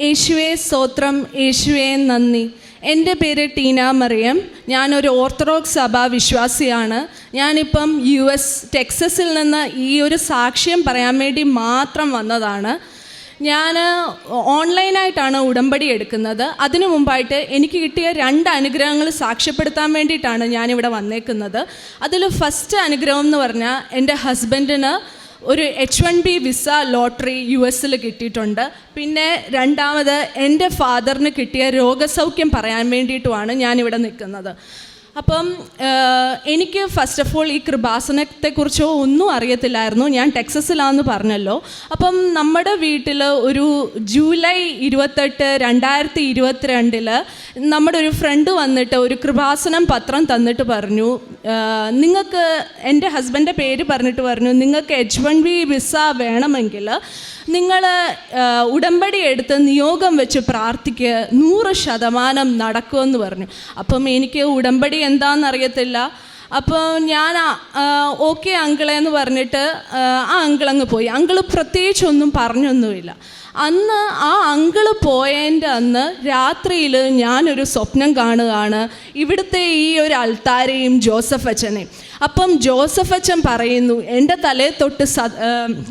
യേശുവെ സ്തോത്രം. യേശുവെ നന്ദി. എന്റെ പേര് ടീന മറിയം. ഞാനൊരു ഓർത്തഡോക്സ് സഭ വിശ്വാസിയാണ്. ഞാനിപ്പം യു എസ് ടെക്സസിൽ നിന്ന് ഈ ഒരു സാക്ഷ്യം പറയാൻ വേണ്ടി മാത്രം വന്നതാണ്. ഞാൻ ഓൺലൈനായിട്ടാണ് ഉടമ്പടി എടുക്കുന്നത്. അതിനു മുമ്പായിട്ട് എനിക്ക് കിട്ടിയ രണ്ട് അനുഗ്രഹങ്ങൾ സാക്ഷ്യപ്പെടുത്താൻ വേണ്ടിയിട്ടാണ് ഞാനിവിടെ വന്നേക്കുന്നത്. അതിൽ ഫസ്റ്റ് അനുഗ്രഹം എന്ന് പറഞ്ഞാൽ എന്റെ ഹസ്ബൻഡിന് ഒരു H one B visa lottery U എസിൽ കിട്ടിയിട്ടുണ്ട്. പിന്നെ രണ്ടാമത് എന്റെ ഫാദറിന് കിട്ടിയ രോഗസൗഖ്യം പറയാൻ വേണ്ടിയിട്ടുമാണ് ഞാനിവിടെ നിൽക്കുന്നത്. അപ്പം എനിക്ക് ഫസ്റ്റ് ഓഫ് ഓൾ ഈ കൃപാസനത്തെക്കുറിച്ചോ ഒന്നും അറിയത്തില്ലായിരുന്നു. ഞാൻ ടെക്സസിലാന്ന് പറഞ്ഞല്ലോ. അപ്പം നമ്മുടെ വീട്ടിൽ ഒരു ജൂലൈ ഇരുപത്തെട്ട് രണ്ടായിരത്തി ഇരുപത്തിരണ്ടിൽ നമ്മുടെ ഒരു ഫ്രണ്ട് വന്നിട്ട് ഒരു കൃപാസനം പത്രം തന്നിട്ട് പറഞ്ഞു. നിങ്ങൾക്ക് എന്റെ ഹസ്ബന്റെ പേര് പറഞ്ഞിട്ട് പറഞ്ഞു. നിങ്ങൾക്ക് എച്ച് വൺ ബി വിസ വേണമെങ്കിൽ നിങ്ങൾ ഉടമ്പടി എടുത്ത് നിയോഗം വെച്ച് പ്രാർത്ഥിക്കുക നൂറ് ശതമാനം നടക്കുമെന്ന് പറഞ്ഞു. അപ്പം എനിക്ക് ഉടമ്പടി എന്താണെന്നറിയത്തില്ല. അപ്പോൾ ഞാൻ ഓക്കെ അങ്കിളെ എന്ന് പറഞ്ഞിട്ട് ആ, അങ്കിളങ്ങ് പോയി. അങ്കിൾ പ്രത്യേകിച്ചൊന്നും പറഞ്ഞൊന്നുമില്ല. അന്ന് ആ അങ്കിൾ പോയതിന്റെ അന്ന് രാത്രിയിൽ ഞാനൊരു സ്വപ്നം കാണുകയാണ്. ഇവിടുത്തെ ഈ ഒരു അൽത്താരയും ജോസഫ് അച്ഛനെയും. അപ്പം ജോസഫ് അച്ഛൻ പറയുന്നു എന്റെ തലയെ തൊട്ട് സ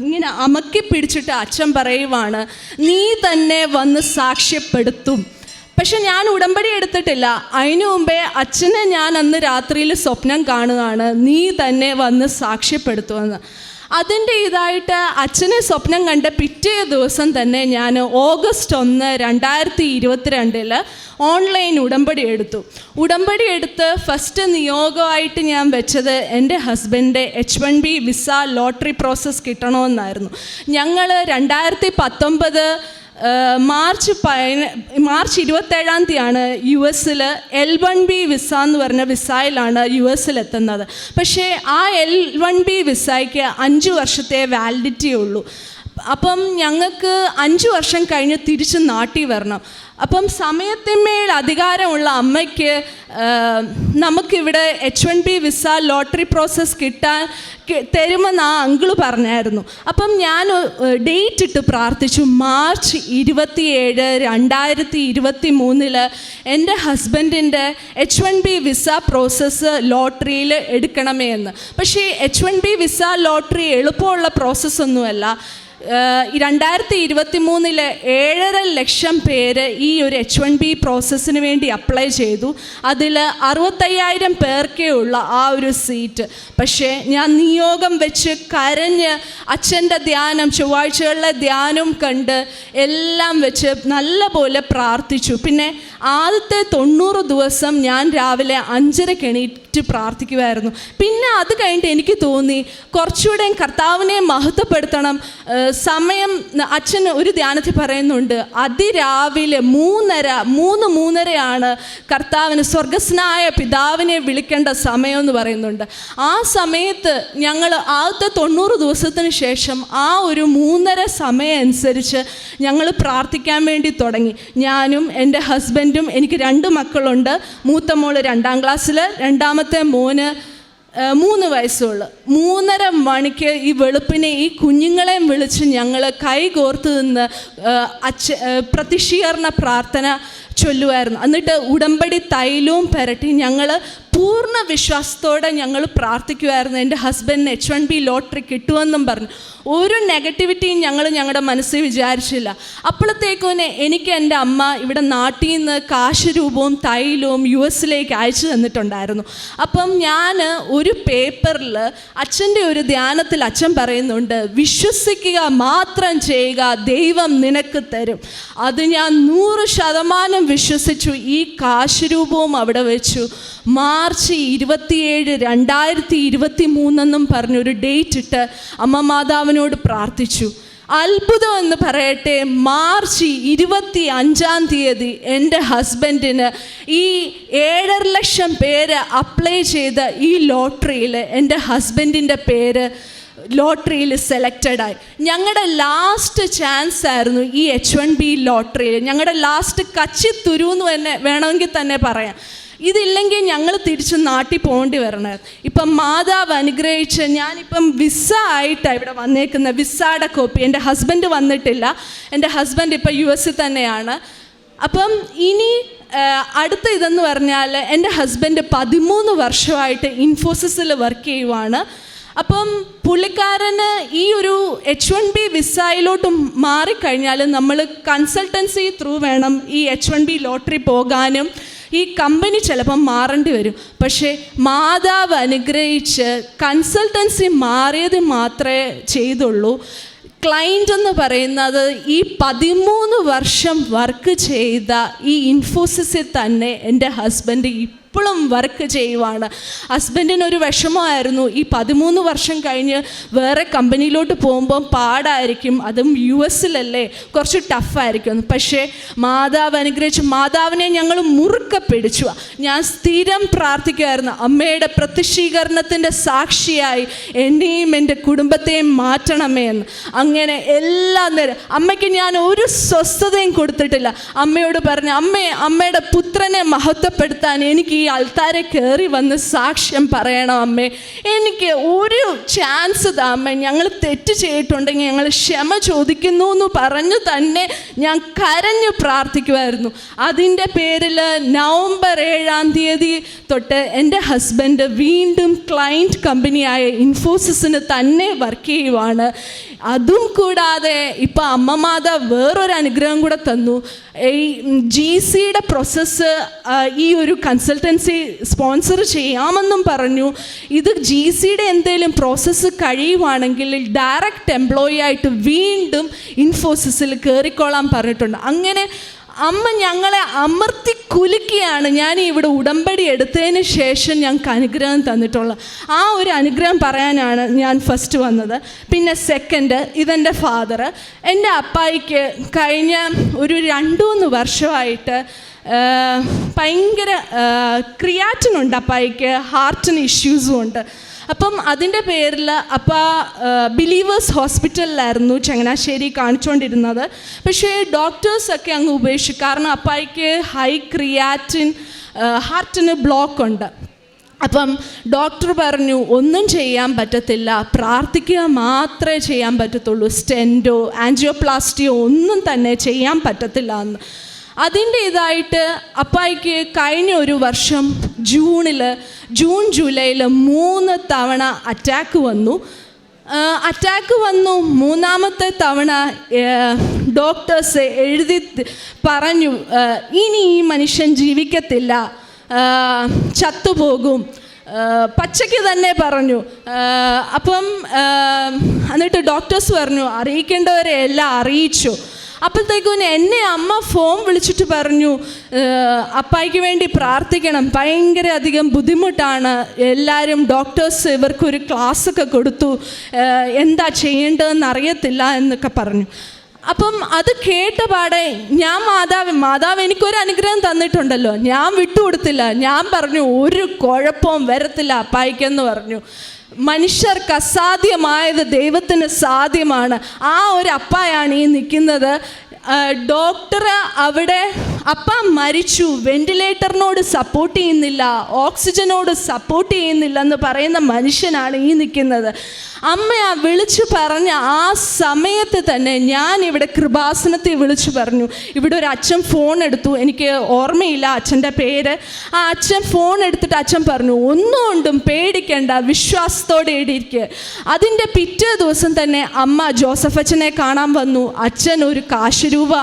ഇങ്ങനെ അമക്കി പിടിച്ചിട്ട് അച്ഛൻ പറയുവാണ് നീ തന്നെ വന്ന് സാക്ഷ്യപ്പെടുത്തും. പക്ഷെ ഞാൻ ഉടമ്പടി എടുത്തിട്ടില്ല. അതിനു മുമ്പേ അച്ഛനെ ഞാൻ അന്ന് രാത്രിയിൽ സ്വപ്നം കാണുകയാണ്. നീ തന്നെ വന്ന് സാക്ഷ്യപ്പെടുത്തുമെന്ന്. അതിന്റെ ഇതായിട്ട് അച്ഛനെ സ്വപ്നം കണ്ട പിറ്റേ ദിവസം തന്നെ ഞാൻ ഓഗസ്റ്റ് ഒന്ന് രണ്ടായിരത്തി ഇരുപത്തിരണ്ടിൽ ഓൺലൈൻ ഉടമ്പടി എടുത്തു. ഉടമ്പടി എടുത്ത് ഫസ്റ്റ് നിയോഗമായിട്ട് ഞാൻ വെച്ചത് എന്റെ husband H one B visa lottery process കിട്ടണമെന്നായിരുന്നു. ഞങ്ങൾ രണ്ടായിരത്തി പത്തൊമ്പത് മാർച്ച് പതിന മാർച്ച് ഇരുപത്തേഴാം തീയതിയാണ് യു എസിൽ എൽ വൺ ബി വിസ എന്ന് പറഞ്ഞ വിസയിലാണ് യു എസിൽ എത്തുന്നത്. പക്ഷേ ആ എൽ വൺ ബി വിസയ്ക്ക് അഞ്ച് വർഷത്തെ വാലിഡിറ്റി ഉള്ളൂ. അപ്പം ഞങ്ങൾക്ക് അഞ്ച് വർഷം കഴിഞ്ഞ് തിരിച്ച് നാട്ടിൽ വരണം. അപ്പം സമയത്തിന്മേൽ അധികാരമുള്ള അമ്മയ്ക്ക് നമുക്കിവിടെ H one B visa lottery process കിട്ടാൻ തരുമെന്ന് ആ അങ്കിൾ പറഞ്ഞായിരുന്നു. അപ്പം ഞാൻ ഡേറ്റ് ഇട്ട് പ്രാർത്ഥിച്ചു. മാർച്ച് ഇരുപത്തിയേഴ് രണ്ടായിരത്തി ഇരുപത്തി മൂന്നിൽ എന്റെ ഹസ്ബൻഡിന്റെ H one B visa process ലോട്ടറിയിൽ എടുക്കണമേ എന്ന് പക്ഷേ H one B visa lottery എളുപ്പമുള്ള പ്രോസസ്സൊന്നുമല്ല. രണ്ടായിരത്തി ഇരുപത്തി മൂന്നിൽ ഏഴര ലക്ഷം പേര് ഈ ഒരു എച്ച് വൺ ബി പ്രോസസ്സിന് വേണ്ടി അപ്ലൈ ചെയ്തു. അതിൽ അറുപത്തയ്യായിരം പേർക്കേ ഉള്ള ആ ഒരു സീറ്റ് പക്ഷേ ഞാൻ നിയോഗം വെച്ച് കരഞ്ഞ് അച്ഛന്റെ ധ്യാനം ചൊവ്വാഴ്ചകളിലെ ധ്യാനം കണ്ട് എല്ലാം വെച്ച് നല്ല പോലെ പ്രാർത്ഥിച്ചു. പിന്നെ ആദ്യത്തെ തൊണ്ണൂറ് ദിവസം ഞാൻ രാവിലെ അഞ്ചര എണീറ്റ് പ്രാർത്ഥിക്കുമായിരുന്നു പിന്നെ അത് കഴിഞ്ഞിട്ട് എനിക്ക് തോന്നി കുറച്ചുകൂടെ കർത്താവിനെ മഹത്വപ്പെടുത്തണം. സമയം അച്ഛൻ ഒരു ധ്യാനത്തിൽ പറയുന്നുണ്ട് അതിരാവിലെ മൂന്നര മൂന്ന് മൂന്നരയാണ് കർത്താവിന് സ്വർഗസ്നായ പിതാവിനെ വിളിക്കേണ്ട സമയം എന്ന് പറയുന്നുണ്ട്. ആ സമയത്ത് ഞങ്ങൾ ആദ്യത്തെ തൊണ്ണൂറ് ദിവസത്തിന് ശേഷം ആ ഒരു മൂന്നര സമയം അനുസരിച്ച് ഞങ്ങൾ പ്രാർത്ഥിക്കാൻ വേണ്ടി തുടങ്ങി. ഞാനും എന്റെ ഹസ്ബൻഡും എനിക്ക് രണ്ട് മക്കളുണ്ട്. മൂത്ത മോൾ രണ്ടാം ക്ലാസ്സിൽ രണ്ടാമത്തെ മോന് ആ, മൂന്ന് വയസ്സുള്ളു. മൂന്നര മണിക്ക് ഈ വെളുപ്പിനെ ഈ കുഞ്ഞുങ്ങളെയും വിളിച്ച് ഞങ്ങൾ കൈകോർത്ത് നിന്ന് അച്ഛ പ്രതിഷീകരണ പ്രാർത്ഥന ചൊല്ലുമായിരുന്നു എന്നിട്ട് ഉടമ്പടി തൈലവും പുരട്ടി ഞങ്ങൾ പൂർണ വിശ്വാസത്തോടെ ഞങ്ങൾ പ്രാർത്ഥിക്കുമായിരുന്നു എന്റെ ഹസ്ബൻഡിന് എച്ച് വൺ ബി ലോട്ടറി കിട്ടുമെന്നും പറഞ്ഞു. ഒരു നെഗറ്റിവിറ്റിയും ഞങ്ങൾ ഞങ്ങളുടെ മനസ്സിൽ വിചാരിച്ചില്ല. അപ്പോഴത്തേക്കും എനിക്ക് എന്റെ അമ്മ ഇവിടെ നാട്ടിൽ നിന്ന് കാശ് രൂപവും തൈലവും യു എസിലേക്ക് അയച്ചു തന്നിട്ടുണ്ടായിരുന്നു. അപ്പം ഞാൻ ഒരു പേപ്പറിൽ അച്ഛന്റെ ഒരു ധ്യാനത്തിൽ അച്ഛൻ പറയുന്നുണ്ട് വിശ്വസിക്കുക മാത്രം ചെയ്യുക ദൈവം നിനക്ക് തരും. അത് ഞാൻ നൂറ് ശതമാനം വിശ്വസിച്ചു ഈ കാശ് രൂപവും അവിടെ വെച്ചു. മാർച്ച് ഇരുപത്തിയേഴ് രണ്ടായിരത്തി ഇരുപത്തി മൂന്നെന്നും പറഞ്ഞൊരു ഡേറ്റ് ഇട്ട് അമ്മ മാതാവിനോട് പ്രാർത്ഥിച്ചു. അത്ഭുതം എന്ന് പറയട്ടെ മാർച്ച് ഇരുപത്തി അഞ്ചാം തീയതി എന്റെ ഹസ്ബൻഡിന് ഈ ഏഴര ലക്ഷം പേര് അപ്ലൈ ചെയ്ത ഈ ലോട്ടറിയിൽ എന്റെ ഹസ്ബൻഡിന്റെ പേര് ലോട്ടറിയിൽ സെലക്റ്റഡ് ആയി. ഞങ്ങളുടെ ലാസ്റ്റ് ചാൻസ് ആയിരുന്നു ഈ എച്ച് വൺ ബി ലോട്ടറിയിൽ ഞങ്ങളുടെ ലാസ്റ്റ് കച്ചി തുരു എന്ന് തന്നെ വേണമെങ്കിൽ തന്നെ പറയാം. ഇതില്ലെങ്കിൽ ഞങ്ങൾ തിരിച്ച് നാട്ടിൽ പോകേണ്ടി വരണത് ഇപ്പം മാതാവ് അനുഗ്രഹിച്ച് ഞാനിപ്പം വിസ ആയിട്ടാണ് ഇവിടെ വന്നേക്കുന്ന. വിസയുടെ കോപ്പി എന്റെ ഹസ്ബൻഡ് വന്നിട്ടില്ല. എന്റെ ഹസ്ബൻഡ് ഇപ്പം യു എസിൽ തന്നെയാണ്. അപ്പം ഇനി അടുത്ത ഇതെന്ന് പറഞ്ഞാൽ എന്റെ ഹസ്ബൻഡ് പതിമൂന്ന് വർഷമായിട്ട് ഇൻഫോസിസിൽ വർക്ക് ചെയ്യുവാണ്. അപ്പം പുള്ളിക്കാരന് ഈ ഒരു എച്ച് വൺ ബി വിസയിലോട്ട് മാറിക്കഴിഞ്ഞാൽ നമ്മൾ കൺസൾട്ടൻസി ത്രൂ വേണം ഈ എച്ച് വൺ ബി ലോട്ടറി പോകാനും. ഈ കമ്പനി ചിലപ്പം മാറേണ്ടി വരും. പക്ഷേ മാതാവ് അനുഗ്രഹിച്ച് കൺസൾട്ടൻസി മാറിയത് മാത്രമേ ചെയ്തുള്ളൂ. ക്ലൈന്റ് എന്ന് പറയുന്നത് ഈ പതിമൂന്ന് വർഷം വർക്ക് ചെയ്ത ഈ ഇൻഫോസിസിൽ തന്നെ എന്റെ ഹസ്ബൻഡ് ഇപ്പോഴും വർക്ക് ചെയ്യുവാണ്. ഹസ്ബൻഡിന് ഒരു വിഷമമായിരുന്നു. ഈ പതിമൂന്ന് വർഷം കഴിഞ്ഞ് വേറെ കമ്പനിയിലോട്ട് പോകുമ്പം പാടായിരിക്കും. അതും യു എസിലല്ലേ. കുറച്ച് ടഫായിരിക്കും. പക്ഷേ മാതാവ് അനുഗ്രഹിച്ച് മാതാവിനെ ഞങ്ങൾ മുറുക്ക പിടിച്ചു. ഞാൻ സ്ഥിരം പ്രാർത്ഥിക്കുമായിരുന്നു അമ്മയുടെ പ്രത്യക്ഷീകരണത്തിന്റെ സാക്ഷിയായി എന്നെയും എന്റെ കുടുംബത്തെയും മാറ്റണമേ എന്ന്. അങ്ങനെ എല്ലാ നേരം അമ്മയ്ക്ക് ഞാൻ ഒരു സ്വസ്ഥതയും കൊടുത്തിട്ടില്ല. അമ്മയോട് പറഞ്ഞു അമ്മയെ അമ്മയുടെ പുത്രനെ മഹത്വപ്പെടുത്താൻ എനിക്ക് ഈ ആൾത്താരെ കയറി വന്ന് സാക്ഷ്യം പറയണം അമ്മേ. എനിക്ക് ഒരു ചാൻസ് താ അമ്മേ. ഞങ്ങൾ തെറ്റ് ചെയ്തിട്ടുണ്ടെങ്കിൽ ഞങ്ങൾ ക്ഷമ ചോദിക്കുന്നു എന്ന് പറഞ്ഞു തന്നെ ഞാൻ കരഞ്ഞു പ്രാർത്ഥിക്കുമായിരുന്നു. അതിന്റെ പേരിൽ നവംബർ ഏഴാം തീയതി തൊട്ട് എന്റെ ഹസ്ബൻഡ് വീണ്ടും ക്ലയന്റ് കമ്പനിയായ ഇൻഫോസിസിന് തന്നെ വർക്ക് ചെയ്യുവാണ്. അതും കൂടാതെ ഇപ്പൊ അമ്മമാത വേറൊരു അനുഗ്രഹം കൂടെ തന്നു. ഈ ജി സിയുടെ പ്രോസസ്സ് ഈ ഒരു കൺസൾട്ടൻസി സ്പോൺസർ ചെയ്യാമെന്നും പറഞ്ഞു. ഇത് ജി സിയുടെ എന്തെങ്കിലും പ്രോസസ്സ് കഴിയുവാണെങ്കിൽ ഡയറക്റ്റ് എംപ്ലോയി ആയിട്ട് വീണ്ടും ഇൻഫോസിസിൽ കയറിക്കോളാൻ പറഞ്ഞിട്ടുണ്ട്. അങ്ങനെ അമ്മ ഞങ്ങളെ അമർത്തി കുലുക്കിയാണ്. ഞാൻ ഇവിടെ ഉടമ്പടി എടുത്തതിന് ശേഷം ഞങ്ങൾക്ക് അനുഗ്രഹം തന്നിട്ടുള്ള ആ ഒരു അനുഗ്രഹം പറയാനാണ് ഞാൻ ഫസ്റ്റ് വന്നത്. പിന്നെ സെക്കൻഡ് ഇതെന്റെ ഫാദർ എന്റെ അപ്പായിക്ക് കഴിഞ്ഞ ഒരു രണ്ടു മൂന്ന് വർഷമായിട്ട് ഭയങ്കര ക്രിയാറ്റിനുണ്ട് അപ്പായിക്ക് ഹാർട്ടിന് ഇഷ്യൂസും ഉണ്ട്. അപ്പം അതിന്റെ പേരിൽ അപ്പോൾ ബിലീവേഴ്സ് ഹോസ്പിറ്റലിലായിരുന്നു ചങ്ങനാശ്ശേരി കാണിച്ചുകൊണ്ടിരുന്നത് പക്ഷേ ഡോക്ടേഴ്സൊക്കെ അങ്ങ് ഉപേക്ഷിച്ചു കാരണം അപ്പായിക്ക് ഹൈ ക്രിയാറ്റിൻ ഹാർട്ടിന് ബ്ലോക്ക് ഉണ്ട്. അപ്പം ഡോക്ടർ പറഞ്ഞു ഒന്നും ചെയ്യാൻ പറ്റത്തില്ല. പ്രാർത്ഥിക്കുക മാത്രമേ ചെയ്യാൻ പറ്റത്തുള്ളൂ. സ്റ്റെന്റോ ആൻജിയോപ്ലാസ്റ്റിയോ ഒന്നും തന്നെ ചെയ്യാൻ പറ്റത്തില്ല എന്ന്. അതിന്റെ ഇതായിട്ട് അപ്പായിക്ക് കഴിഞ്ഞ ഒരു വർഷം ജൂണിൽ ജൂൺ ജൂലൈയിൽ മൂന്ന് തവണ അറ്റാക്ക് വന്നു. അറ്റാക്ക് വന്നു. മൂന്നാമത്തെ തവണ ഡോക്ടേഴ്സ് എഴുതി പറഞ്ഞു ഇനി ഈ മനുഷ്യൻ ജീവിക്കത്തില്ല ചത്തുപോകും. പച്ചയ്ക്ക് തന്നെ പറഞ്ഞു. അപ്പം എന്നിട്ട് ഡോക്ടേഴ്സ് പറഞ്ഞു അറിയിക്കേണ്ടവരെ എല്ലാം അറിയിച്ചു. അപ്പോഴത്തേക്കും എന്നെ അമ്മ ഫോൺ വിളിച്ചിട്ട് പറഞ്ഞു അപ്പായിക്ക് വേണ്ടി പ്രാർത്ഥിക്കണം. ഭയങ്കര അധികം ബുദ്ധിമുട്ടാണ്. എല്ലാവരും ഡോക്ടേഴ്സ് ഇവർക്കൊരു ക്ലാസ്സൊക്കെ കൊടുത്തു. എന്താ ചെയ്യേണ്ടതെന്ന് അറിയത്തില്ല എന്നൊക്കെ പറഞ്ഞു. അപ്പം അത് കേട്ട പാടെ ഞാൻ മാതാവ് മാതാവ് എനിക്കൊരു അനുഗ്രഹം തന്നിട്ടുണ്ടല്ലോ. ഞാൻ വിട്ടുകൊടുത്തില്ല. ഞാൻ പറഞ്ഞു ഒരു കുഴപ്പവും വരത്തില്ല അപ്പായിക്കെന്ന് പറഞ്ഞു. മനുഷ്യർക്ക് അസാധ്യമായത് ദൈവത്തിന് സാധ്യമാണ്. ആ ഒരു അപ്പായാണ് ഈ നിൽക്കുന്നത്. ഡോക്ടർ അവിടെ അപ്പ മരിച്ചു. വെന്റിലേറ്ററിനോട് സപ്പോർട്ട് ചെയ്യുന്നില്ല. ഓക്സിജനോട് സപ്പോർട്ട് ചെയ്യുന്നില്ല എന്ന് പറയുന്ന മനുഷ്യനാണ് ഈ നിൽക്കുന്നത്. അമ്മ ആ വിളിച്ചു പറഞ്ഞ ആ സമയത്ത് തന്നെ ഞാൻ ഇവിടെ കൃപാസനത്തിൽ വിളിച്ചു പറഞ്ഞു. ഇവിടെ ഒരു അച്ഛൻ ഫോൺ എടുത്തു. എനിക്ക് ഓർമ്മയില്ല അച്ഛന്റെ പേര്. ആ അച്ഛൻ ഫോൺ എടുത്തിട്ട് അച്ഛൻ പറഞ്ഞു ഒന്നുകൊണ്ടും പേടിക്കേണ്ട വിശ്വാസത്തോടെ എഴുതിയിരിക്കുക അതിന്റെ പിറ്റേ ദിവസം തന്നെ അമ്മ ജോസഫ് അച്ഛനെ കാണാൻ വന്നു. അച്ഛൻ ഒരു കാശ് രൂപ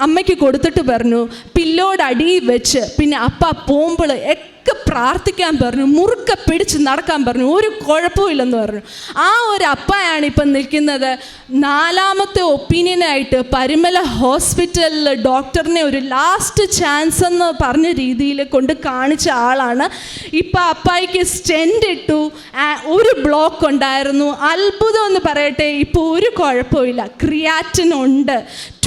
അമ്മയ്ക്ക് കൊടുത്തിട്ട് പറഞ്ഞു പില്ലോട് അടിയിൽ വെച്ച് പിന്നെ അപ്പ പോകുമ്പോൾ ഒക്കെ പ്രാർത്ഥിക്കാൻ പറഞ്ഞു മുറുക്ക പിടിച്ച് നടക്കാൻ പറഞ്ഞു ഒരു കുഴപ്പമില്ലെന്ന് പറഞ്ഞു. ആ ഒരു അപ്പയാണ് ഇപ്പം നിൽക്കുന്നത്. നാലാമത്തെ ഒപ്പീനിയനായിട്ട് പരിമല ഹോസ്പിറ്റലിൽ ഡോക്ടറിനെ ഒരു ലാസ്റ്റ് ചാൻസ് എന്ന് പറഞ്ഞ രീതിയിൽ കൊണ്ട് കാണിച്ച ആളാണ്. ഇപ്പം അപ്പായിക്ക് സ്റ്റെൻഡ് ഇട്ടു ഒരു ബ്ലോക്ക് ഉണ്ടായിരുന്നു. അത്ഭുതം എന്ന് പറയട്ടെ ഇപ്പോൾ ഒരു കുഴപ്പമില്ല ക്രിയാറ്റിൻ ഉണ്ട്.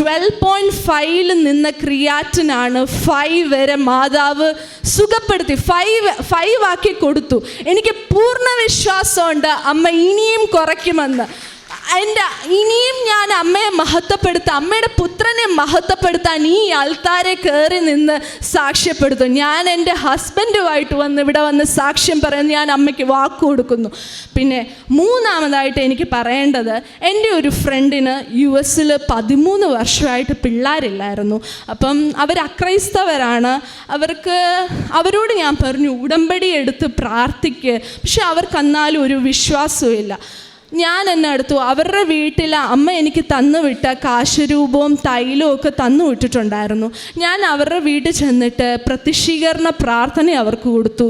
ട്വൽവ് പോയിന്റ് ഫൈവിൽ നിന്ന ക്രിയാറ്റിനാണ് ഫൈവ് വരെ മാതാവ് സുഖപ്പെടുത്തി. ഫൈവ് ഫൈവ് ആക്കി കൊടുത്തു. എനിക്ക് പൂർണ വിശ്വാസമുണ്ട്. അമ്മ ഇനിയും കുറയ്ക്കുമെന്ന്. എന്റെ ഇനിയും ഞാൻ അമ്മയെ മഹത്വപ്പെടുത്താൻ അമ്മയുടെ പുത്രനെ മഹത്വപ്പെടുത്താൻ ഈ ആൾത്താരെ കയറി നിന്ന് സാക്ഷ്യപ്പെടുത്തും. ഞാൻ എന്റെ ഹസ്ബൻഡുമായിട്ട് വന്ന് ഇവിടെ വന്ന് സാക്ഷ്യം പറയുന്നു ഞാൻ അമ്മയ്ക്ക് വാക്ക് കൊടുക്കുന്നു. പിന്നെ മൂന്നാമതായിട്ട് എനിക്ക് പറയേണ്ടത് എന്റെ ഒരു ഫ്രണ്ടിന് യു എസിൽ പതിമൂന്ന് വർഷമായിട്ട് പിള്ളേരില്ലായിരുന്നു. അപ്പം അവർ അക്രൈസ്തവരാണ്. അവർക്ക് അവരോട് ഞാൻ പറഞ്ഞു ഉടമ്പടി എടുത്ത് പ്രാർത്ഥിക്ക്. പക്ഷെ അവർക്കന്നാലും ഒരു വിശ്വാസവും ഞാൻ എന്നെ അടുത്തു അവരുടെ വീട്ടിൽ അമ്മ എനിക്ക് തന്നു വിട്ട കാശരൂപവും തൈലവും ഒക്കെ തന്നു വിട്ടിട്ടുണ്ടായിരുന്നു. ഞാൻ അവരുടെ വീട്ടിൽ ചെന്നിട്ട് പ്രതിഷീകരണ പ്രാർത്ഥന അവർക്ക് കൊടുത്തു.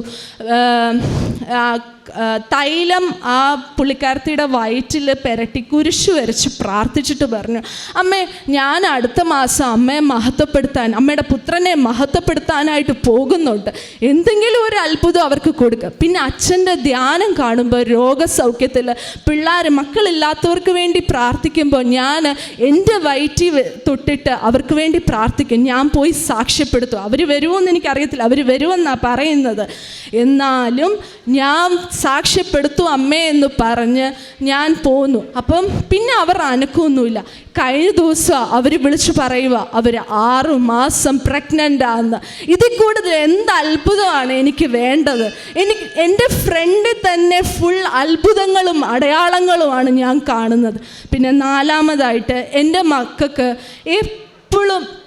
തൈലം ആ പുള്ളിക്കാരത്തിയുടെ വയറ്റിൽ പെരട്ടി കുരിശു വരച്ച് പ്രാർത്ഥിച്ചിട്ട് പറഞ്ഞു അമ്മേ ഞാൻ അടുത്ത മാസം അമ്മയെ മഹത്വപ്പെടുത്താൻ അമ്മയുടെ പുത്രനെ മഹത്വപ്പെടുത്താനായിട്ട് പോകുന്നുണ്ട്. എന്തെങ്കിലും ഒരു അത്ഭുതം അവർക്ക് കൊടുക്കുക പിന്നെ അച്ഛന്റെ ധ്യാനം കാണുമ്പോൾ രോഗസൗഖ്യത്തിൽ പിള്ളേർ മക്കളില്ലാത്തവർക്ക് വേണ്ടി പ്രാർത്ഥിക്കുമ്പോൾ ഞാൻ എന്റെ വയറ്റി തൊട്ടിട്ട് അവർക്ക് വേണ്ടി പ്രാർത്ഥിക്കും. ഞാൻ പോയി സാക്ഷ്യപ്പെടുത്തും. അവർ വരുമെന്ന് എനിക്കറിയത്തില്ല. അവർ വരുമെന്നാണ് പറയുന്നത്. എന്നാലും ഞാൻ സാക്ഷ്യപ്പെടുത്തും അമ്മേ എന്ന് പറഞ്ഞ് ഞാൻ പോന്നു. അപ്പം പിന്നെ അവർ അനക്കൊന്നുമില്ല. കഴിഞ്ഞ ദിവസം അവർ വിളിച്ചു പറയുക അവർ ആറു മാസം പ്രഗ്നന്റ് ആണെന്ന് ഇതിൽ കൂടുതൽ എന്ത് അത്ഭുതമാണ് എനിക്ക് വേണ്ടത്? എനിക്ക് എന്റെ ഫ്രണ്ടിൽ തന്നെ ഫുൾ അത്ഭുതങ്ങളും അടയാളങ്ങളുമാണ് ഞാൻ കാണുന്നത്. പിന്നെ നാലാമതായിട്ട് എന്റെ മക്കൾക്ക് എപ്പോഴും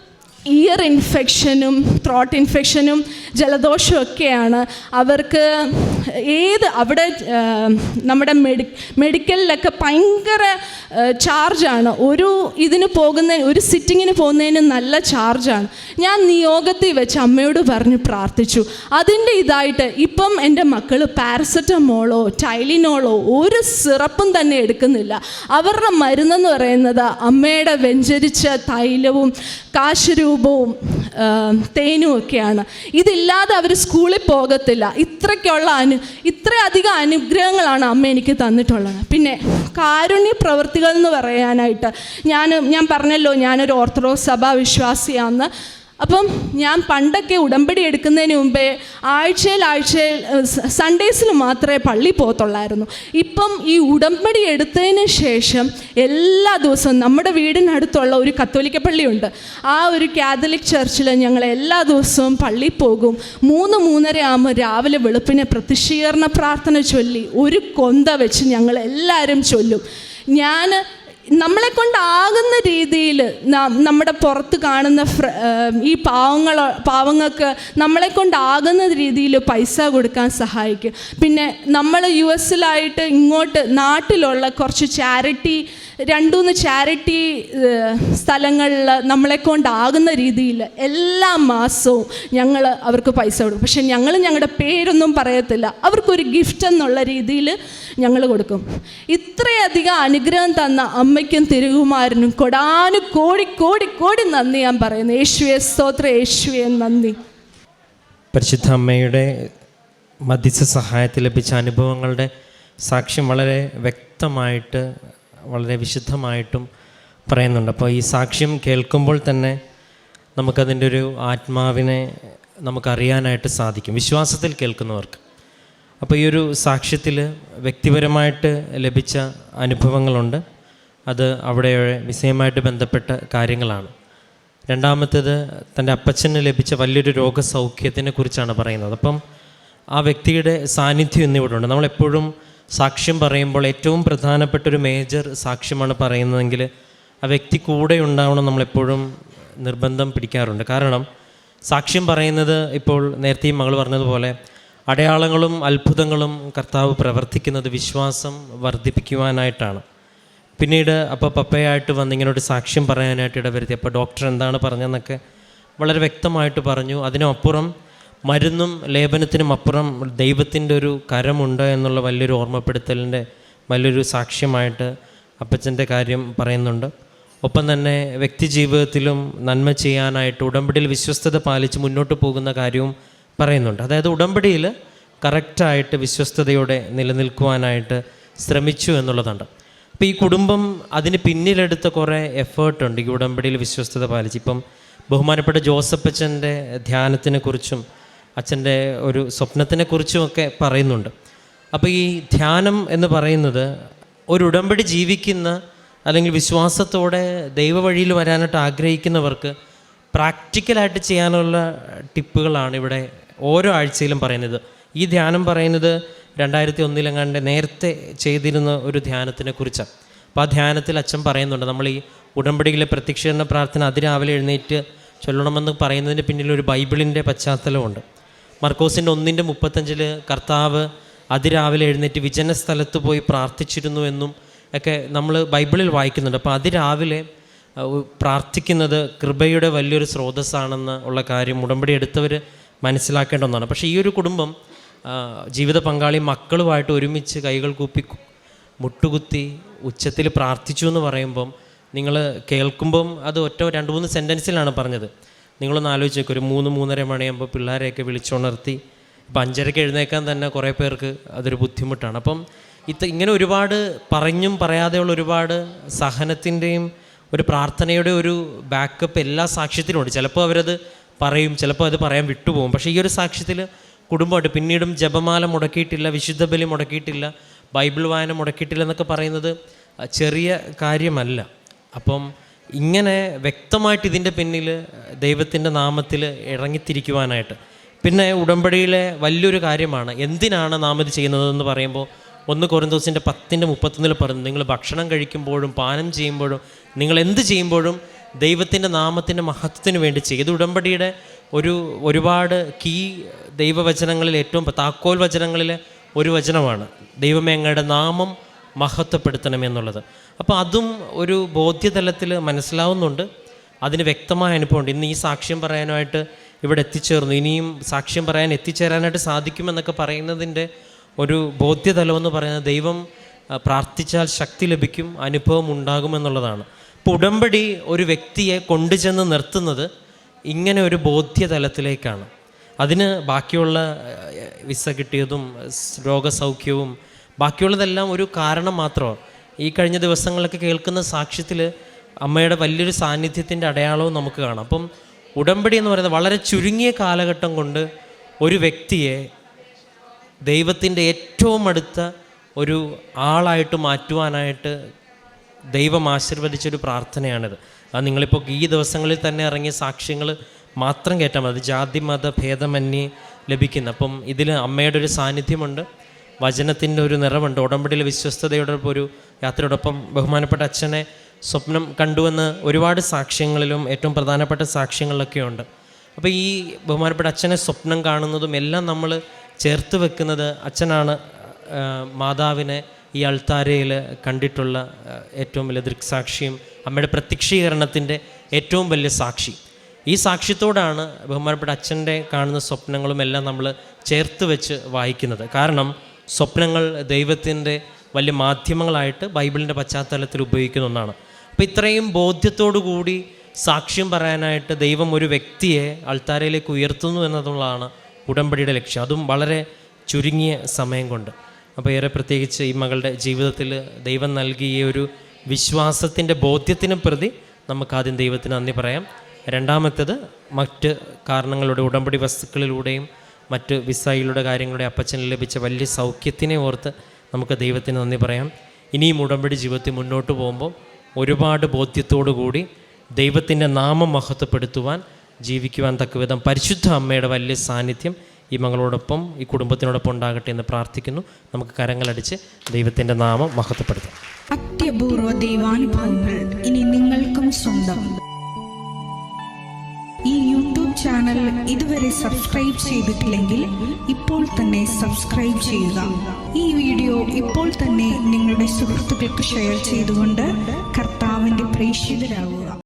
ഇയർ ഇൻഫെക്ഷനും ത്രോട്ട് ഇൻഫെക്ഷനും ജലദോഷവും ഒക്കെയാണ്. അവർക്ക് ഏത് അവിടെ നമ്മുടെ മെഡി മെഡിക്കലിലൊക്കെ ഭയങ്കര ചാർജാണ് ഒരു ഇതിന് പോകുന്ന ഒരു സിറ്റിങ്ങിന് പോകുന്നതിന് നല്ല ചാർജാണ് ഞാൻ നിയോഗത്തിൽ വെച്ച് അമ്മയോട് പറഞ്ഞ് പ്രാർത്ഥിച്ചു. അതിന്റെ ഇതായിട്ട് ഇപ്പം എന്റെ മക്കൾ പാരസെറ്റമോളോ ടൈലിനോളോ ഒരു സിറപ്പും തന്നെ എടുക്കുന്നില്ല. അവരുടെ മരുന്നെന്ന് പറയുന്നത് അമ്മയുടെ വെഞ്ചരിച്ച തൈലവും കാശരൂപവും തേനും ഒക്കെയാണ്. ഇതില്ലാതെ അവർ സ്കൂളിൽ പോകത്തില്ല. ഇത്രയ്ക്കുള്ള അനു ഇത്രയധികം അനുഗ്രഹങ്ങളാണ് അമ്മ എനിക്ക് തന്നിട്ടുള്ളത്. പിന്നെ കാരുണ്യ പ്രവൃത്തികൾ എന്ന് പറയാനായിട്ട് ഞാൻ ഞാൻ പറഞ്ഞല്ലോ ഞാനൊരു ഓർത്തഡോക്സ് സഭാ വിശ്വാസിയാണെന്ന് അപ്പം ഞാൻ പണ്ടൊക്കെ ഉടമ്പടി എടുക്കുന്നതിന് മുമ്പേ ആഴ്ചയിൽ ആഴ്ചയിൽ സൺഡേസിൽ മാത്രമേ പള്ളി പോകത്തുള്ളായിരുന്നു. ഇപ്പം ഈ ഉടമ്പടി എടുത്തതിന് ശേഷം എല്ലാ ദിവസവും നമ്മുടെ വീടിനടുത്തുള്ള ഒരു കത്തോലിക്ക പള്ളിയുണ്ട്. ആ ഒരു കാത്തലിക് ചർച്ചിൽ ഞങ്ങൾ എല്ലാ ദിവസവും പള്ളി പോകും. മൂന്ന് മൂന്നര ആകുമ്പോൾ രാവിലെ വെളുപ്പിനെ പ്രതിഷീകരണ പ്രാർത്ഥന ചൊല്ലി ഒരു കൊന്ത വെച്ച് ഞങ്ങൾ എല്ലാവരും ചൊല്ലും. ഞാൻ നമ്മളെ കൊണ്ടാകുന്ന രീതിയിൽ നമ്മുടെ പുറത്ത് കാണുന്ന ഈ പാവങ്ങൾ പാവങ്ങൾക്ക് നമ്മളെ കൊണ്ടാകുന്ന രീതിയിൽ പൈസ കൊടുക്കാൻ സഹായിക്കും. പിന്നെ നമ്മൾ യു എസിലായിട്ട് ഇങ്ങോട്ട് നാട്ടിലുള്ള കുറച്ച് ചാരിറ്റി രണ്ടുമൂന്ന് ചാരിറ്റി സ്ഥലങ്ങളിൽ നമ്മളെ കൊണ്ടാകുന്ന രീതിയിൽ എല്ലാ മാസവും ഞങ്ങൾ അവർക്ക് പൈസ കൊടുക്കും. പക്ഷെ ഞങ്ങൾ ഞങ്ങളുടെ പേരൊന്നും പറയത്തില്ല. അവർക്കൊരു ഗിഫ്റ്റ് എന്നുള്ള രീതിയിൽ ഞങ്ങൾ കൊടുക്കും. ഇത്രയധികം അനുഗ്രഹം തന്ന അമ്മയ്ക്കും തിരുകുമാരനും കൊടാനു കോടി കോടി കോടി നന്ദി ഞാൻ പറയുന്നു. യേശുവേ സ്തോത്ര യേശുവേ നന്ദി. പരിശുദ്ധ അമ്മയുടെ മധ്യസ്ഥ സഹായത്തിൽ ലഭിച്ച അനുഭവങ്ങളുടെ സാക്ഷ്യം വളരെ വ്യക്തമായിട്ട് വളരെ വിശുദ്ധമായിട്ടും പറയുന്നുണ്ട്. അപ്പോൾ ഈ സാക്ഷ്യം കേൾക്കുമ്പോൾ തന്നെ നമുക്കതിന്റെ ഒരു ആത്മാവിനെ നമുക്കറിയാനായിട്ട് സാധിക്കും. വിശ്വാസത്തിൽ കേൾക്കുന്നവർക്ക്. അപ്പോൾ ഈ ഒരു സാക്ഷ്യത്തിൽ വ്യക്തിപരമായിട്ട് ലഭിച്ച അനുഭവങ്ങളുണ്ട്. അത് അവിടെ വിഷയമായിട്ട് ബന്ധപ്പെട്ട കാര്യങ്ങളാണ്. രണ്ടാമത്തേത് തന്റെ അപ്പച്ചന് ലഭിച്ച വലിയൊരു രോഗസൗഖ്യത്തിനെ കുറിച്ചാണ് പറയുന്നത്. അപ്പം ആ വ്യക്തിയുടെ സാന്നിധ്യം ഇന്നിവിടെ ഉണ്ട് നമ്മളെപ്പോഴും സാക്ഷ്യം പറയുമ്പോൾ ഏറ്റവും പ്രധാനപ്പെട്ട ഒരു മേജർ സാക്ഷ്യമാണ് പറയുന്നതെങ്കിൽ ആ വ്യക്തി കൂടെ ഉണ്ടാവണം നമ്മളെപ്പോഴും നിർബന്ധം പിടിക്കാറുണ്ട്. കാരണം സാക്ഷ്യം പറയുന്നത് ഇപ്പോൾ നേരത്തെ ഈ മകൾ പറഞ്ഞതുപോലെ അടയാളങ്ങളും അത്ഭുതങ്ങളും കർത്താവ് പ്രവർത്തിക്കുന്നത് വിശ്വാസം വർദ്ധിപ്പിക്കുവാനായിട്ടാണ്. പിന്നീട് അപ്പോൾ പപ്പയായിട്ട് വന്ന് ഇങ്ങനെ ഒരു സാക്ഷ്യം പറയാനായിട്ട് ഇടവരുത്തി. അപ്പോൾ ഡോക്ടർ എന്താണ് പറഞ്ഞതെന്നൊക്കെ വളരെ വ്യക്തമായിട്ട് പറഞ്ഞു. അതിനപ്പുറം മരുന്നും ലേപനത്തിനും അപ്പുറം ദൈവത്തിന്റെ ഒരു കരമുണ്ട് എന്നുള്ള വലിയൊരു ഓർമ്മപ്പെടുത്തലിന്റെ വലിയൊരു സാക്ഷ്യമായിട്ട് അപ്പച്ചന്റെ കാര്യം പറയുന്നുണ്ട്. ഒപ്പം തന്നെ വ്യക്തി ജീവിതത്തിലും നന്മ ചെയ്യാനായിട്ട് ഉടമ്പടിയിൽ വിശ്വസ്തത പാലിച്ച് മുന്നോട്ട് പോകുന്ന കാര്യവും പറയുന്നുണ്ട്. അതായത് ഉടമ്പടിയിൽ കറക്റ്റായിട്ട് വിശ്വസ്തയോടെ നിലനിൽക്കുവാനായിട്ട് ശ്രമിച്ചു എന്നുള്ളതാണ് അപ്പോൾ ഈ കുടുംബം അതിന് പിന്നിലെടുത്ത കുറേ എഫേർട്ടുണ്ട് ഈ ഉടമ്പടിയിൽ വിശ്വസ്തത പാലിച്ച്. ഇപ്പം ബഹുമാനപ്പെട്ട ജോസഫ് അച്ഛന്റെ ധ്യാനത്തിനെ കുറിച്ചും അച്ഛന്റെ ഒരു സ്വപ്നത്തിനെ കുറിച്ചുമൊക്കെ പറയുന്നുണ്ട്. അപ്പോൾ ഈ ധ്യാനം എന്ന് പറയുന്നത് ഒരു ഉടമ്പടി ജീവിക്കുന്ന അല്ലെങ്കിൽ വിശ്വാസത്തോടെ ദൈവവഴിയിൽ വരാനായിട്ട് ആഗ്രഹിക്കുന്നവർക്ക് പ്രാക്ടിക്കലായിട്ട് ചെയ്യാനുള്ള ടിപ്പുകളാണ് ഇവിടെ ഓരോ ആഴ്ചയിലും പറയുന്നത്. ഈ ധ്യാനം പറയുന്നത് രണ്ടായിരത്തി ഒന്നിലെങ്ങാണ്ട് നേരത്തെ ചെയ്തിരുന്ന ഒരു ധ്യാനത്തിനെ കുറിച്ചാണ്. അപ്പോൾ ആ ധ്യാനത്തിൽ അച്ഛൻ പറയുന്നുണ്ട് നമ്മൾ ഈ ഉടമ്പടിയിലെ പ്രത്യക്ഷീകരണ പ്രാർത്ഥന അതിരാവിലെ എഴുന്നേറ്റ് ചൊല്ലണമെന്ന് പറയുന്നതിന് പിന്നിൽ ഒരു ബൈബിളിന്റെ പശ്ചാത്തലമുണ്ട്. മർക്കോസിന്റെ ഒന്നിന്റെ മുപ്പത്തഞ്ചിൽ കർത്താവ് അതിരാവിലെ എഴുന്നേറ്റ് വിജന സ്ഥലത്ത് പോയി പ്രാർത്ഥിച്ചിരുന്നു എന്നും ഒക്കെ നമ്മൾ ബൈബിളിൽ വായിക്കുന്നുണ്ട്. അപ്പോൾ അതിരാവിലെ പ്രാർത്ഥിക്കുന്നത് കൃപയുടെ വലിയൊരു സ്രോതസ്സാണെന്ന് ഉള്ള കാര്യം ഉടമ്പടി എടുത്തവർ മനസ്സിലാക്കേണ്ട ഒന്നാണ്. പക്ഷേ ഈ ഒരു കുടുംബം ജീവിത പങ്കാളി മക്കളുമായിട്ട് ഒരുമിച്ച് കൈകൾ കൂപ്പി മുട്ടുകുത്തി ഉച്ചത്തിൽ പ്രാർത്ഥിച്ചു എന്ന് പറയുമ്പം നിങ്ങൾ കേൾക്കുമ്പം അത് ഒറ്റ രണ്ട് മൂന്ന് സെന്റൻസിലാണ് പറഞ്ഞത്. നിങ്ങളൊന്ന് ആലോചിച്ച് നോക്കും ഒരു മൂന്ന് മൂന്നര മണിയാകുമ്പോൾ പിള്ളേരെയൊക്കെ വിളിച്ചുണർത്തി ഇപ്പം അഞ്ചരയ്ക്ക് എഴുന്നേക്കാൻ തന്നെ കുറേ പേർക്ക് അതൊരു ബുദ്ധിമുട്ടാണ്. അപ്പം ഇത് ഇങ്ങനെ ഒരുപാട് പറഞ്ഞും പറയാതെയുള്ള ഒരുപാട് സഹനത്തിന്റെയും ഒരു പ്രാർത്ഥനയുടെ ഒരു ബാക്കപ്പ് എല്ലാ സാക്ഷ്യത്തിലുമുണ്ട് ചിലപ്പോൾ അവരത് പറയും ചിലപ്പോൾ അത് പറയാൻ വിട്ടുപോകും. പക്ഷേ ഈ ഒരു സാക്ഷ്യത്തിൽ കുടുംബമായിട്ട് പിന്നീടും ജപമാല മുടക്കിയിട്ടില്ല വിശുദ്ധ ബലി മുടക്കിയിട്ടില്ല ബൈബിൾ വായന മുടക്കിയിട്ടില്ല എന്നൊക്കെ പറയുന്നത് ചെറിയ കാര്യമല്ല. അപ്പം ഇങ്ങനെ വ്യക്തമായിട്ട് ഇതിന്റെ പിന്നിൽ ദൈവത്തിന്റെ നാമത്തിൽ ഇറങ്ങിത്തിരിക്കുവാനായിട്ട്. പിന്നെ ഉടമ്പടിയിലെ വലിയൊരു കാര്യമാണ് എന്തിനാണ് നാം ഇത് ചെയ്യുന്നതെന്ന് പറയുമ്പോൾ ഒന്ന് കൊറിന്തോസിന്റെ പത്തിന്റെ മുപ്പത്തൊന്നിൽ പറഞ്ഞു നിങ്ങൾ ഭക്ഷണം കഴിക്കുമ്പോഴും പാനം ചെയ്യുമ്പോഴും നിങ്ങൾ എന്ത് ചെയ്യുമ്പോഴും ദൈവത്തിന്റെ നാമത്തിന്റെ മഹത്വത്തിന് വേണ്ടി ചെയ്തു. ഉടമ്പടിയുടെ ഒരു ഒരുപാട് കീ ദൈവവചനങ്ങളിൽ ഏറ്റവും താക്കോൽ വചനങ്ങളിൽ ഒരു വചനമാണ്. ദൈവമേ അങ്ങയുടെ നാമം മഹത്വപ്പെടുത്തണമെന്നുള്ളത് അപ്പോൾ അതും ഒരു ബോധ്യതലത്തിൽ മനസ്സിലാവുന്നുണ്ട്. അതിന് വ്യക്തമായ അനുഭവമുണ്ട്. ഇന്ന് ഈ സാക്ഷ്യം പറയാനായിട്ട് ഇവിടെ എത്തിച്ചേർന്നു. ഇനിയും സാക്ഷ്യം പറയാൻ എത്തിച്ചേരാനായിട്ട് സാധിക്കുമെന്നൊക്കെ പറയുന്നതിന്റെ ഒരു ബോധ്യതലമെന്ന് പറയുന്നത് ദൈവം പ്രാർത്ഥിച്ചാൽ ശക്തി ലഭിക്കും അനുഭവം ഉണ്ടാകുമെന്നുള്ളതാണ് ഉടമ്പടി ഒരു വ്യക്തിയെ കൊണ്ടുചെന്ന് നിർത്തുന്നത് ഇങ്ങനെ ഒരു ബോധ്യതലത്തിലേക്കാണ്. അതിന് ബാക്കിയുള്ള വിസ കിട്ടിയതും രോഗസൗഖ്യവും ബാക്കിയുള്ളതെല്ലാം ഒരു കാരണം മാത്രമാണ്. ഈ കഴിഞ്ഞ ദിവസങ്ങളൊക്കെ കേൾക്കുന്ന സാക്ഷ്യത്തിൽ അമ്മയുടെ വലിയൊരു സാന്നിധ്യത്തിന്റെ അടയാളവും നമുക്ക് കാണാം. അപ്പം ഉടമ്പടി എന്ന് പറയുന്നത് വളരെ ചുരുങ്ങിയ കാലഘട്ടം കൊണ്ട് ഒരു വ്യക്തിയെ ദൈവത്തിന്റെ ഏറ്റവും അടുത്ത ഒരു ആളായിട്ട് മാറ്റുവാനായിട്ട് ദൈവം ആശീർവദിച്ചൊരു പ്രാർത്ഥനയാണിത്. അത് നിങ്ങളിപ്പോൾ ഈ ദിവസങ്ങളിൽ തന്നെ ഇറങ്ങിയ സാക്ഷ്യങ്ങൾ മാത്രം കേട്ടാൽ മതി. ജാതി മത ഭേദമന്യേ ലഭിക്കുന്നു. അപ്പം ഇതിൽ അമ്മയുടെ ഒരു സാന്നിധ്യമുണ്ട്. വചനത്തിന്റെ ഒരു നിറവുണ്ട്. ഉടമ്പടിയിലെ വിശ്വസ്തതയുടെ ഒരു യാത്രയോടൊപ്പം ബഹുമാനപ്പെട്ട അച്ഛനെ സ്വപ്നം കണ്ടുവെന്ന് ഒരുപാട് സാക്ഷ്യങ്ങളിലും ഏറ്റവും പ്രധാനപ്പെട്ട സാക്ഷ്യങ്ങളിലൊക്കെ ഉണ്ട് അപ്പോൾ ഈ ബഹുമാനപ്പെട്ട അച്ഛനെ സ്വപ്നം കാണുന്നതും എല്ലാം നമ്മൾ ചേർത്ത് വെക്കുന്നത് അച്ഛനാണ് മാതാവിനെ ഈ അൾത്താരയിൽ കണ്ടിട്ടുള്ള ഏറ്റവും വലിയ ദൃക്സാക്ഷിയും അമ്മയുടെ പ്രത്യക്ഷീകരണത്തിന്റെ ഏറ്റവും വലിയ സാക്ഷി. ഈ സാക്ഷ്യത്തോടാണ് ബഹുമാനപ്പെട്ട അച്ഛന്റെ കാണുന്ന സ്വപ്നങ്ങളും എല്ലാം നമ്മൾ ചേർത്ത് വെച്ച് വായിക്കുന്നത്. കാരണം സ്വപ്നങ്ങൾ ദൈവത്തിന്റെ വലിയ മാധ്യമങ്ങളായിട്ട് ബൈബിളിന്റെ പശ്ചാത്തലത്തിൽ ഉപയോഗിക്കുന്ന ഒന്നാണ്. അപ്പോൾ ഇത്രയും ബോധ്യത്തോടു കൂടി സാക്ഷ്യം പറയാനായിട്ട് ദൈവം ഒരു വ്യക്തിയെ അൾത്താരയിലേക്ക് ഉയർത്തുന്നു എന്നതുള്ളതാണ് ഉടമ്പടിയുടെ ലക്ഷ്യം. അതും വളരെ ചുരുങ്ങിയ സമയം കൊണ്ട്. അപ്പോൾ ഏറെ പ്രത്യേകിച്ച് ഈ മകളുടെ ജീവിതത്തിൽ ദൈവം നൽകിയ ഒരു വിശ്വാസത്തിന്റെ ബോധ്യത്തിനും പ്രതി നമുക്കാദ്യം ദൈവത്തിന് നന്ദി പറയാം. രണ്ടാമത്തേത് മറ്റ് കാരണങ്ങളുടെ ഉടമ്പടി വസ്തുക്കളിലൂടെയും മറ്റ് വിസയിലൂടെ കാര്യങ്ങളുടെ അപ്പച്ചന് ലഭിച്ച വലിയ സൗഖ്യത്തിനെ ഓർത്ത് നമുക്ക് ദൈവത്തിന് നന്ദി പറയാം. ഇനിയും ഉടമ്പടി ജീവിതത്തിൽ മുന്നോട്ട് പോകുമ്പോൾ ഒരുപാട് ബോധ്യത്തോടു കൂടി ദൈവത്തിന്റെ നാമം മഹത്വപ്പെടുത്തുവാൻ ജീവിക്കുവാൻ തക്കവിധം പരിശുദ്ധ അമ്മയുടെ വലിയ സാന്നിധ്യം ഈ മകളോടൊപ്പം ഈ കുടുംബത്തിനോടൊപ്പം ഉണ്ടാകട്ടെ എന്ന് പ്രാർത്ഥിക്കുന്നു. നമുക്ക് കരങ്ങളടിച്ച് ദൈവത്തിന്റെ നാമം മഹത്വപ്പെടുത്താം. അത്യപൂർവ ദൈവാനുഭവങ്ങൾ ഇനി നിങ്ങൾക്കും സ്വന്തം. ഈ യൂട്യൂബ് ചാനൽ ഇതുവരെ സബ്സ്ക്രൈബ് ചെയ്തിട്ടില്ലെങ്കിൽ ഇപ്പോൾ തന്നെ സബ്സ്ക്രൈബ് ചെയ്യുക. ഈ വീഡിയോ ഇപ്പോൾ തന്നെ നിങ്ങളുടെ സുഹൃത്തുക്കൾക്ക് ഷെയർ ചെയ്തുകൊണ്ട് കർത്താവിന്റെ പ്രേക്ഷിതരാകുക